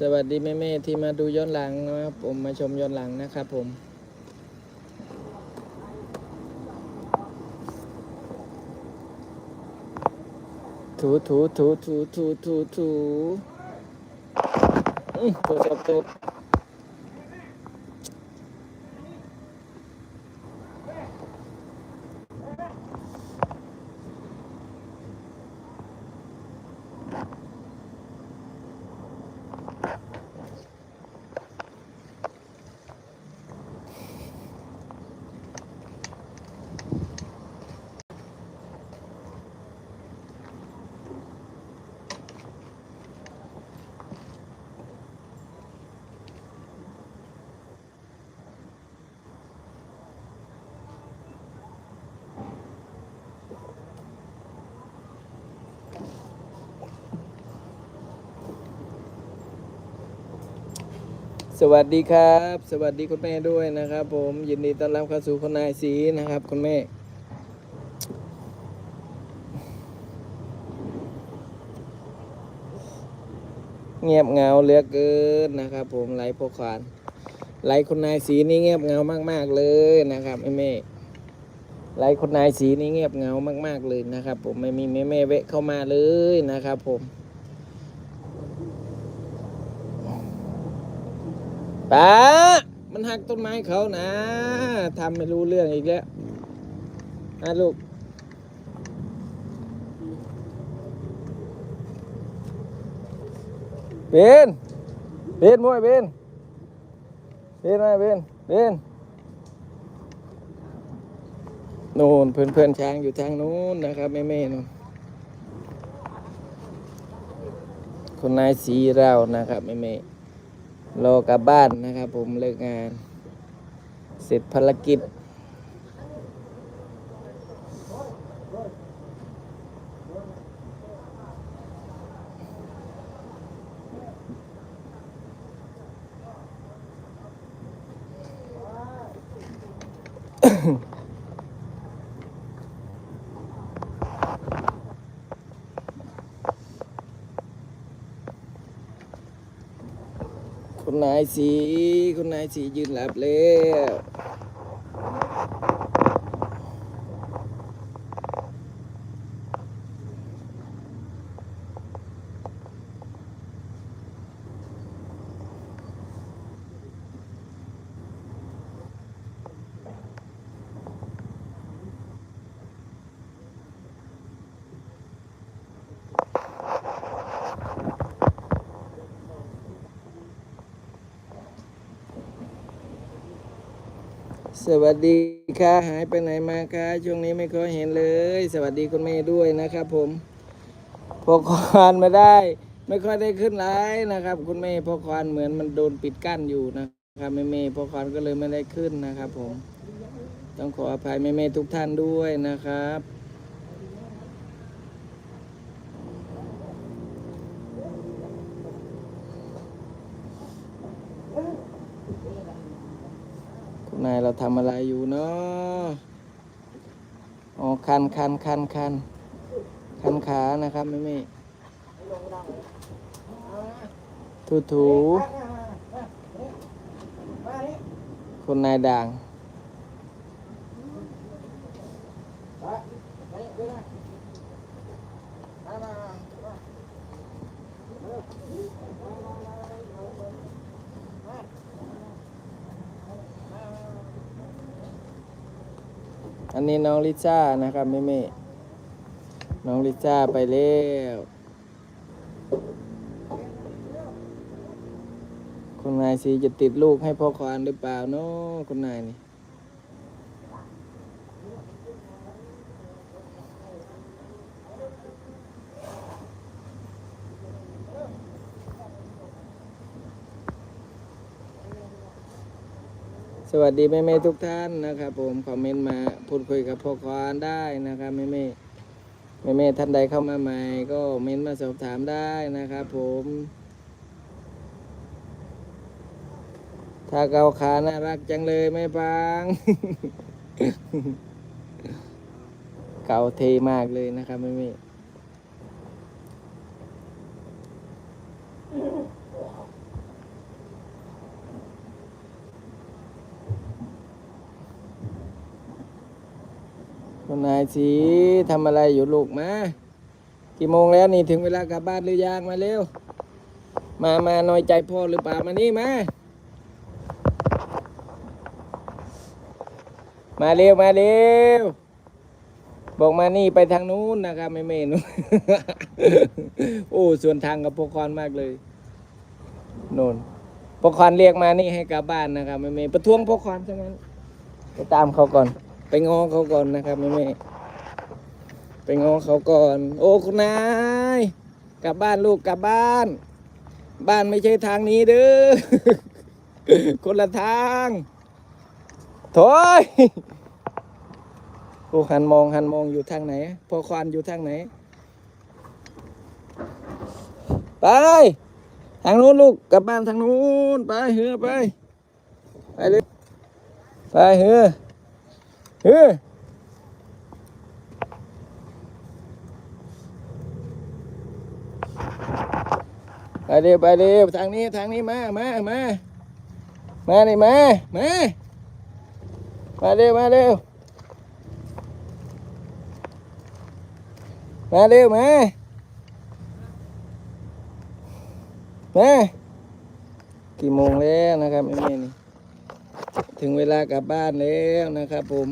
สวัสดีแม่ๆที่มาดูย้อนหลังนะครับผมมาชมย้อนหลังนะครับผมถูถูถูถูถูถูถูถูถูถู สวัสดีครับ สวัสดีคุณแม่ด้วยนะครับ ผมยินดีต้อนรับเข้าสู่คุณนายสีนะครับ คุณแม่ เงียบเงาเหลือเกินนะครับ ผมไลฟ์พวกขานไลฟ์คุณนายสีนี่เงียบเงามาก ๆเลยนะครับแม่ไลฟ์คุณนายสีนี่เงียบเงามาก ๆเลยนะครับ ผมไม่มีแม่แม่ๆแวะเข้ามาเลยนะครับ ผม ป้ามันหักต้นไม้เขานะทำไม่รู้เรื่องอีกแล้วนะลูกเบนเบนมวยเบนเบนมาเบนเบนนู่นเพื่อนเพื่อนช้างอยู่ทางนู้นนะครับแม่แม่นู่นคนนายสีเรานะครับแม่แม่ รอกลับบ้านนะครับผมเลิกงาน เสร็จภารกิจ คุณนายสี คุณนายสียืนหลับแล้ว สวัสดีค่ะหายไปไหนมาคะช่วงนี้ไม่ค่อยเห็นเลย สวัสดีคุณแม่ด้วยนะครับผมพอควานมาได้ ไม่ค่อยได้ขึ้นไลฟ์นะครับ คุณแม่พอควานเหมือนมันโดนปิดกั้นอยู่นะครับแม่แม่พอควานก็เลยไม่ได้ขึ้นนะครับ ผม ต้องขออภัยแม่แม่ทุกท่านด้วยนะครับ นายเราทำอะไรอยู่เนาะอ๋อคันคันคันคันคันขานะครับแม่แม่ถูถูคุณนายด่าง อันนี้น้องลิซ่านะครับแม่แม่น้องลิซ่าไปแล้วคุณนายสีจะติดลูกให้พ่อควานหรือเปล่าเนาะคุณนายนี่ วัสดีแม่แม่ๆทุกท่านนะครับ ผมคอมเมนต์มาพูดคุยกับพ่อควานได้นะครับแม่แม่แม่แม่ๆท่านใดเข้ามาใหม่ ก็เม้นต์มาสอบถามได้นะครับ ผม ถ้าเกาขาน่ารักจังเลยไม่พังเกาเทมากเลยนะครับแม่แคุณนายสีทำอะไรอยู่ลูกมา กี่โมงแล้วนี่ถึงเวลากลับบ้านหรือยังมาเร็ว มามาน้อยใจพ่อหรือเปล่ามานี่มา มาเร็วมาเร็ว บอกมานี่ไปทางนู้นนะครับไม่เมนู้นโอ้ส่วนทางกับพวกคอนมากเลยโน่นพวกคอนเรียกมานี่ให้กลับบ้านนะครับไม่เมประท้วงพวกคอนทั้งนั้นไปตามเขาก่อน ไปงอเขาก่อนนะครับไม่เมไปงอเขาก่อน โอ้คุณนาย กลับบ้านลูกกลับบ้าน บ้านไม่ใช่ทางนี้เด้อคนละทางถอยลูกหันมองหันมองอยู่ทางไหนพอควานอยู่ทางไหน ไปทางนู้นลูกกลับบ้านทางนู้นไปเหือไป ไปเลยไปเหือ เหือไปเร็วไปเร็วทางนี้ทางนี้มามามามานี่มามามาเร็วมาเร็วมาเร็วมามากี่โมงแล้วนะครับแม่นี่ถึงเวลากลับบ้านแล้วนะครับผม